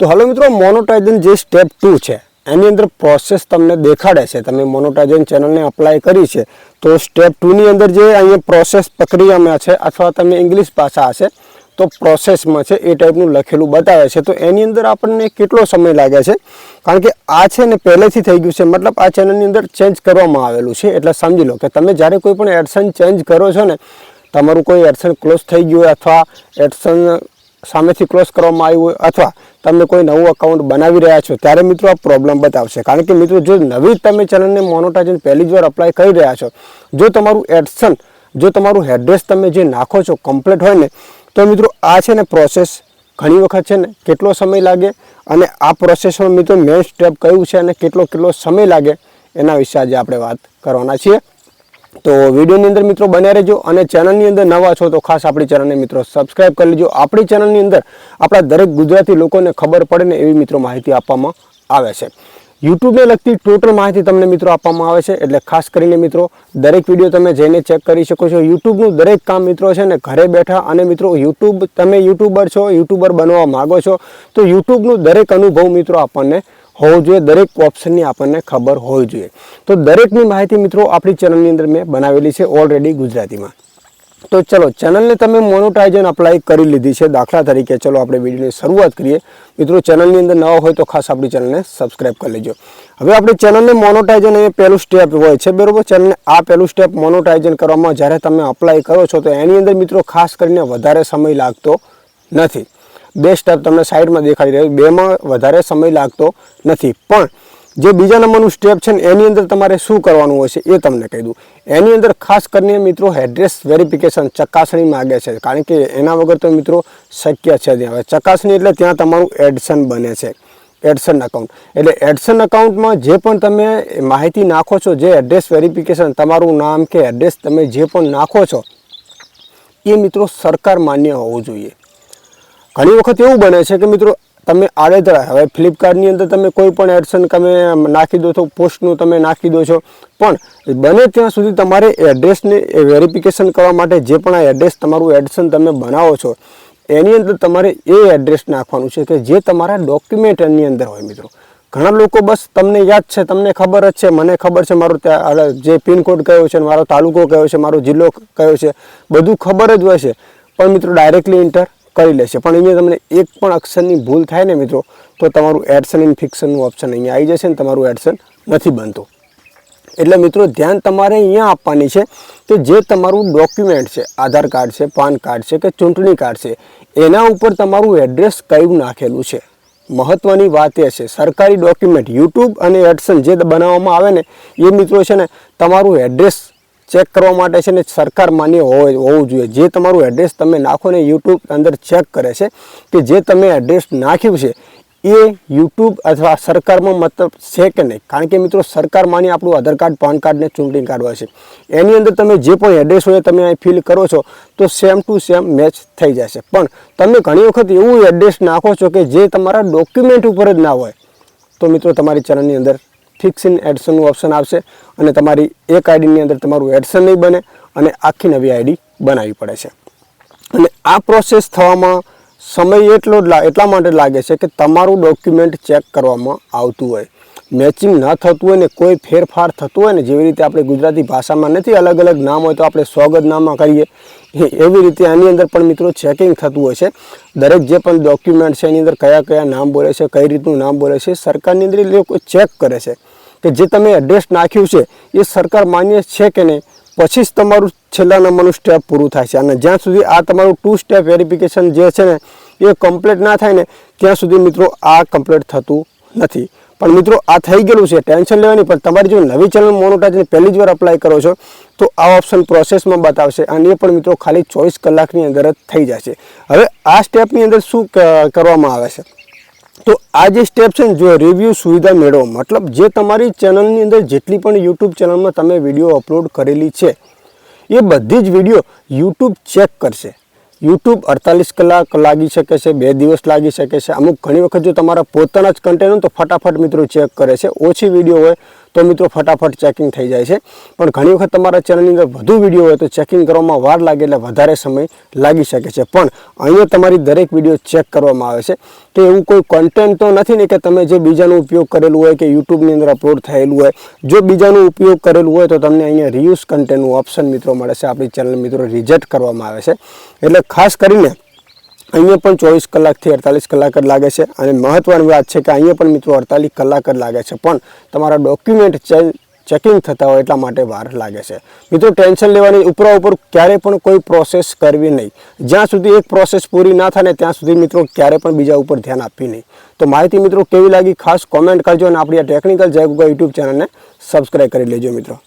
તો હલો મિત્રો મોનોટાઇઝન જે સ્ટેપ ટુ છે, એની અંદર પ્રોસેસ તમને દેખાડે છે. તમે મોનોટાઇઝન ચેનલને અપ્લાય કરી છે, તો સ્ટેપ ટુની અંદર જે અહીંયા પ્રોસેસ પ્રક્રિયામાં છે, અથવા તમે ઇંગ્લિશ ભાષા હશે, તો પ્રોસેસમાં છે, એ ટાઈપનું લખેલું બતાવે છે. તો એની અંદર આપણને કેટલો સમય લાગે છે? કારણ કે આ છે ને પહેલેથી થઈ ગયું છે, મતલબ આ ચેનલની અંદર ચેન્જ કરવામાં આવેલું છે. એટલે સમજી લો કે તમે જ્યારે કોઈ પણ એડસન ચેન્જ કરો છો ને, તમારું કોઈ એડસન ક્લોઝ થઈ ગયું હોય અથવા એડસન સામેથી ક્લોઝ કરવામાં આવ્યું હોય, અથવા તમે કોઈ નવું અકાઉન્ટ બનાવી રહ્યા છો, ત્યારે મિત્રો આ પ્રોબ્લેમ બતાવશે. કારણ કે મિત્રો, જો નવી તમે ચેનલને મોનોટાઇઝન પહેલી જ વાર અપ્લાય કરી રહ્યા છો, જો તમારું એડસન જો તમારું એડ્રેસ તમે જે નાખો છો કમ્પ્લીટ હોય ને, તો મિત્રો આ છે ને પ્રોસેસ ઘણી વખત છે ને કેટલો સમય લાગે અને આ પ્રોસેસમાં મિત્રો મેઇન સ્ટેપ કયું છે અને કેટલો કેટલો સમય લાગે, એના વિશે આજે આપણે વાત કરવાના છીએ. તો વિડીયોની અંદર મિત્રો બન્યા રહેજો અને ચેનલની અંદર નવા છો તો ખાસ આપણી ચેનલને મિત્રો સબસ્ક્રાઈબ કરી લેજો. આપણી ચેનલની અંદર આપણા દરેક ગુજરાતી લોકોને ખબર પડે ને એવી મિત્રો માહિતી આપવામાં આવે છે. યુટ્યુબને લગતી ટોટલ માહિતી તમને મિત્રો આપવામાં આવે છે. એટલે ખાસ કરીને મિત્રો દરેક વીડિયો તમે જઈને ચેક કરી શકો છો. યુટ્યુબનું દરેક કામ મિત્રો છે ને ઘરે બેઠા અને મિત્રો યુટ્યુબ તમે યુટ્યુબર છો યુટ્યુબર બનવા માગો છો, તો યુટ્યુબનું દરેક અનુભવ મિત્રો આપણને હોવું જોઈએ. દરેક ઓપ્શનની આપણને ખબર હોવી જોઈએ. તો દરેકની માહિતી મિત્રો આપણી ચેનલની અંદર મેં બનાવેલી છે ઓલરેડી ગુજરાતીમાં. તો ચલો, ચેનલને તમે મોનોટાઇઝન અપ્લાય કરી લીધી છે. દાખલા તરીકે ચલો આપણે વિડીયોની શરૂઆત કરીએ. મિત્રો, ચેનલની અંદર નવા હોય તો ખાસ આપણી ચેનલને સબસ્ક્રાઇબ કરી લેજો. હવે આપણી ચેનલને મોનોટાઇઝન એ પહેલું સ્ટેપ હોય છે, બરાબર? ચેનલને આ પહેલું સ્ટેપ મોનોટાઇઝન કરવામાં જ્યારે તમે અપ્લાય કરો છો, તો એની અંદર મિત્રો ખાસ કરીને વધારે સમય લાગતો નથી. બે સ્ટેપ તમને સાઈડમાં દેખાડી રહ્યું બેમાં વધારે સમય લાગતો નથી. પણ જે બીજા નંબરનું સ્ટેપ છે ને, એની અંદર તમારે શું કરવાનું હોય છે એ તમને કહી દઉં. એની અંદર ખાસ કરીને મિત્રો એડ્રેસ વેરિફિકેશન ચકાસણી માગે છે. કારણ કે એના વગર તો મિત્રો શક્ય છે ત્યાં હવે ચકાસણી એટલે ત્યાં તમારું એડસન બને છે. એડસન અકાઉન્ટ એટલે એડસન અકાઉન્ટમાં જે પણ તમે માહિતી નાખો છો, જે એડ્રેસ વેરિફિકેશન તમારું નામ કે એડ્રેસ તમે જે પણ નાખો છો, એ મિત્રો સરકાર માન્ય હોવું જોઈએ. ઘણી વખત એવું બને છે કે મિત્રો, તમે આડેધડા હવે ફ્લિપકાર્ટની અંદર તમે કોઈ પણ એડસન તમે નાખી દો છો, પોસ્ટનું તમે નાખી દો છો. પણ બને ત્યાં સુધી તમારે એડ્રેસને વેરિફિકેશન કરવા માટે જે પણ આ એડ્રેસ તમારું એડસન તમે બનાવો છો, એની અંદર તમારે એ એડ્રેસ નાખવાનું છે કે જે તમારા ડોક્યુમેન્ટની અંદર હોય મિત્રો. ઘણા લોકો બસ તમને યાદ છે, તમને ખબર જ છે, મને ખબર છે મારો ત્યાં જે પિનકોડ કયો છે મારો તાલુકો કયો છે, મારો જિલ્લો કયો છે, બધું ખબર જ હોય છે. પણ મિત્રો, ડાયરેક્ટલી ઇન્ટર કરી લેશે પણ અહીંયા તમને એક પણ અક્ષરની ભૂલ થાય ને મિત્રો, તો તમારું એડસન એન્ડ ફિક્શનનું ઓપ્શન અહીંયા આવી જશે ને તમારું એડસન નથી બનતું. એટલે મિત્રો, ધ્યાન તમારે અહીંયા આપવાની છે કે જે તમારું ડોક્યુમેન્ટ છે, આધાર કાર્ડ છે, પાન કાર્ડ છે કે ચૂંટણી કાર્ડ છે, એના ઉપર તમારું એડ્રેસ કયું નાખેલું છે? મહત્વની વાત એ છે, સરકારી ડોક્યુમેન્ટ યુટ્યુબ અને એડસન જે બનાવવામાં આવે ને, એ મિત્રો છે ને, તમારું એડ્રેસ ચેક કરવા માટે છે ને સરકાર માન્ય હોય, હોવું જોઈએ. જે તમારું એડ્રેસ તમે નાખો ને યુટ્યુબ અંદર ચેક કરે છે કે જે તમે એડ્રેસ નાખ્યું છે, એ યુટ્યુબ અથવા સરકારમાં મતલબ છે કે નહીં? કારણ કે મિત્રો સરકાર માની આપણું આધાર કાર્ડ, પાન કાર્ડ ને ચૂંટણી કાર્ડ હોય છે. એની અંદર તમે જે પણ એડ્રેસ હોય તમે અહીં ફિલ કરો છો, તો સેમ ટુ સેમ મેચ થઈ જશે. પણ તમે ઘણી વખત એવું એડ્રેસ નાખો છો કે જે તમારા ડોક્યુમેન્ટ ઉપર જ ના હોય. તો મિત્રો તમારી ચેનલની અંદર ફિક્સ ઇન એડસનનું ઓપ્શન આવશે અને તમારી એક આઈડીની અંદર તમારું એડસન નહીં બને અને આખી નવી આઈડી બનાવવી પડે છે. અને આ પ્રોસેસ થવામાં સમય એટલો એટલા માટે લાગે છે કે તમારું ડોક્યુમેન્ટ ચેક કરવામાં આવતું હોય. મેચિંગ ન થતું હોય ને કોઈ ફેરફાર થતું હોય ને જેવી રીતે આપણે ગુજરાતી ભાષામાં નથી અલગ અલગ નામ હોય તો આપણે સ્વાગત નામમાં કરીએ એવી રીતે આની અંદર પણ મિત્રો ચેકિંગ થતું હોય છે. દરેક જે પણ ડોક્યુમેન્ટ છે એની અંદર કયા કયા નામ બોલે છે, કઈ રીતનું નામ બોલે છે, સરકારની અંદર એ લોકો ચેક કરે છે કે જે તમે એડ્રેસ નાખ્યું છે, એ સરકાર માન્ય છે કે નહીં? પછી જ તમારું છેલ્લા નંબરનું સ્ટેપ પૂરું થાય છે. અને જ્યાં સુધી આ તમારું ટુ સ્ટેપ વેરિફિકેશન જે છે ને, એ કમ્પ્લીટ ના થાય ને, ત્યાં સુધી મિત્રો આ કમ્પ્લીટ થતું નથી. પણ મિત્રો આ થઈ ગયેલું છે, ટેન્શન લેવાની પણ તમારી જો નવી ચેનલ મોનોટાઈઝની પહેલી જ વાર અપ્લાય કરો છો, તો આ ઓપ્શન પ્રોસેસમાં બતાવશે. અને એ પણ મિત્રો ખાલી ચોવીસ કલાકની અંદર જ થઈ જશે. હવે આ સ્ટેપની અંદર શું કરવામાં આવે છે? તો આ જે સ્ટેપ છે ને, જો રિવ્યૂ સુવિધા મેળવો, મતલબ જે તમારી ચેનલની અંદર જેટલી પણ યુટ્યુબ ચેનલમાં તમે વીડિયો અપલોડ કરેલી છે, એ બધી જ વીડિયો યુટ્યુબ ચેક કરશે. યુટ્યુબ અડતાલીસ કલાક લાગી શકે છે, બે દિવસ લાગી શકે છે. અમુક ઘણી વખત જો તમારા પોતાના જ કન્ટેન્ટ હોય તો ફટાફટ મિત્રો ચેક કરે છે. ઓછી વીડિયો હોય તો મિત્રો ફટાફટ ચેકિંગ થઈ જાય છે. પણ ઘણી વખત તમારા ચેનલની અંદર વધુ વીડિયો હોય તો ચેકિંગ કરવામાં વાર લાગે એટલે વધારે સમય લાગી શકે છે. પણ અહીંયા તમારી દરેક વીડિયો ચેક કરવામાં આવે છે કે એવું કોઈ કન્ટેન્ટ તો નથી ને કે તમે જે બીજાનો ઉપયોગ કરેલું હોય કે યુટ્યુબની અંદર અપલોડ થયેલું હોય. જો બીજાનો ઉપયોગ કરેલું હોય તો તમને અહીંયા રિયુઝ કન્ટેન્ટનું ઓપ્શન મિત્રો મળે છે. આપણી ચેનલ મિત્રો રિજેક્ટ કરવામાં આવે છે. એટલે ખાસ કરીને અહીંયા પણ ચોવીસ કલાકથી અડતાલીસ કલાક જ લાગે છે અને મહત્વની વાત છે કે અહીંયા પણ મિત્રો અડતાલીસ કલાક જ લાગે છે. પણ તમારા ડોક્યુમેન્ટ ચેકિંગ થતા હોય એટલા માટે વાર લાગે છે. મિત્રો ટેન્શન લેવાની ઉપરા ઉપર ક્યારે પણ કોઈ પ્રોસેસ કરવી નહીં. જ્યાં સુધી એક પ્રોસેસ પૂરી ના થાય ત્યાં સુધી મિત્રો ક્યારે પણ બીજા ઉપર ધ્યાન આપવી નહીં. તો માહિતી મિત્રો કેવી લાગી ખાસ કોમેન્ટ કરજો અને આપણી આ ટેકનિકલ જય ગુગા યુટ્યુબ ચેનલને સબસ્ક્રાઈબ કરી લેજો મિત્રો.